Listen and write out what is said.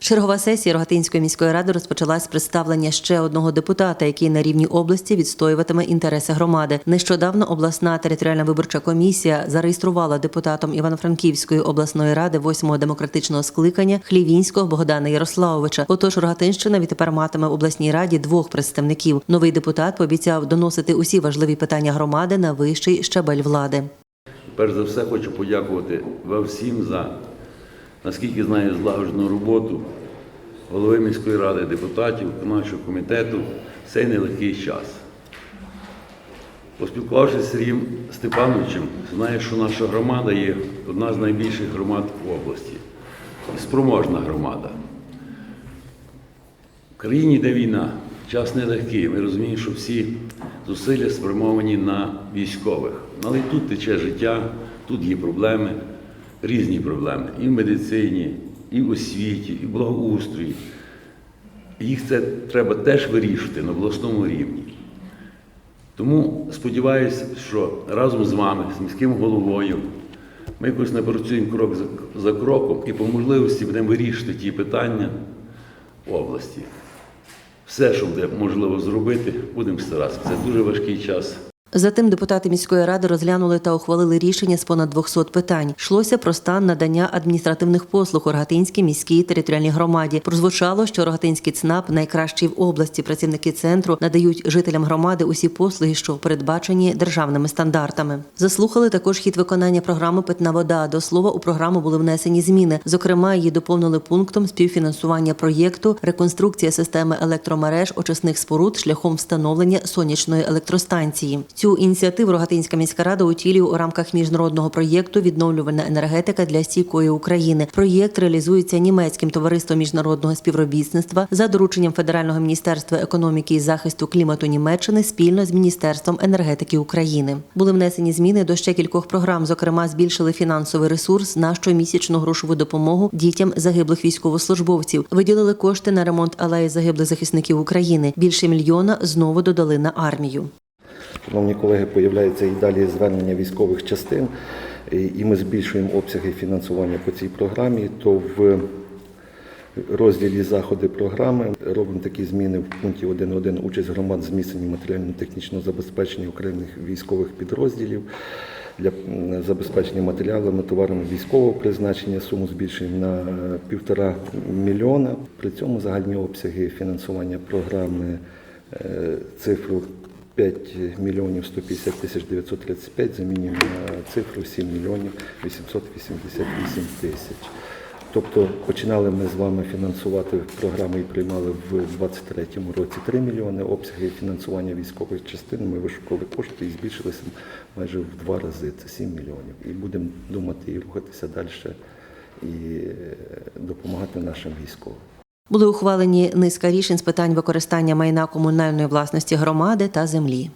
Чергова сесія Рогатинської міської ради розпочалась представлення ще одного депутата, який на рівні області відстоюватиме інтереси громади. Нещодавно обласна територіальна виборча комісія зареєструвала депутатом Івано-Франківської обласної ради восьмого демократичного скликання Хлівінського Богдана Ярославовича. Отож, Рогатинщина відтепер матиме в обласній раді двох представників. Новий депутат пообіцяв доносити усі важливі питання громади на вищий щабель влади. Перш за все хочу подякувати вам всім за, наскільки знаю, злагоджену роботу голови міської ради, депутатів, виконавчого комітету в цей нелегкий час. Поспілкувавшись з Сергієм Степановичем, знаю, що наша громада є одна з найбільших громад в області. Спроможна громада. В країні йде війна, час нелегкий. Ми розуміємо, що всі зусилля спрямовані на військових. Але і тут тече життя, тут є проблеми, різні проблеми і в медицині, і в освіті, і в благоустрої. Їх це треба теж вирішувати на обласному рівні. Тому сподіваюся, що разом з вами, з міським головою, ми якось напрацюємо крок за, за кроком і по можливості будемо вирішити ті питання області. Все, що буде можливо зробити, будемо старатися. Це дуже важкий час. Затим депутати міської ради розглянули та ухвалили рішення з понад 200 питань. Йшлося про стан надання адміністративних послуг у Рогатинській міській територіальній громаді. Прозвучало, що Рогатинський ЦНАП найкращий в області. Працівники центру надають жителям громади усі послуги, що передбачені державними стандартами. Заслухали також хід виконання програми Питна вода. До слова, у програму були внесені зміни. Зокрема, її доповнили пунктом співфінансування проєкту реконструкція системи електромереж очисних споруд шляхом встановлення сонячної електростанції. Цю ініціативу Рогатинська міська рада утілює у рамках міжнародного проєкту Відновлювальна енергетика для стійкої України. Проєкт реалізується німецьким товариством міжнародного співробітництва за дорученням Федерального міністерства економіки і захисту клімату Німеччини спільно з Міністерством енергетики України. Були внесені зміни до ще кількох програм. Зокрема, збільшили фінансовий ресурс на щомісячну грошову допомогу дітям загиблих військовослужбовців. Виділили кошти на ремонт алеї загиблих захисників України. Більше мільйона знову додали на армію. Шановні колеги, появляється і далі звернення військових частин, і ми збільшуємо обсяги фінансування по цій програмі. То в розділі заходи програми робимо такі зміни в пункті 1.1 участь громад зміцненні матеріально-технічного забезпечення окремих військових підрозділів. Для забезпечення матеріалами, товарами військового призначення суму збільшуємо на півтора мільйона. При цьому загальні обсяги фінансування програми е, цифру 5 мільйонів 150 тисяч 935 замінюємо на цифру 7 мільйонів 888 тисяч. Тобто починали ми з вами фінансувати програму і приймали в 2023 році 3 мільйони обсяги фінансування військових частин. Ми вишукали кошти і збільшилися майже в два рази. Це 7 мільйонів. І будемо думати і рухатися далі і е, допомагати нашим військовим. Були ухвалені низка рішень з питань використання майна комунальної власності громади та землі.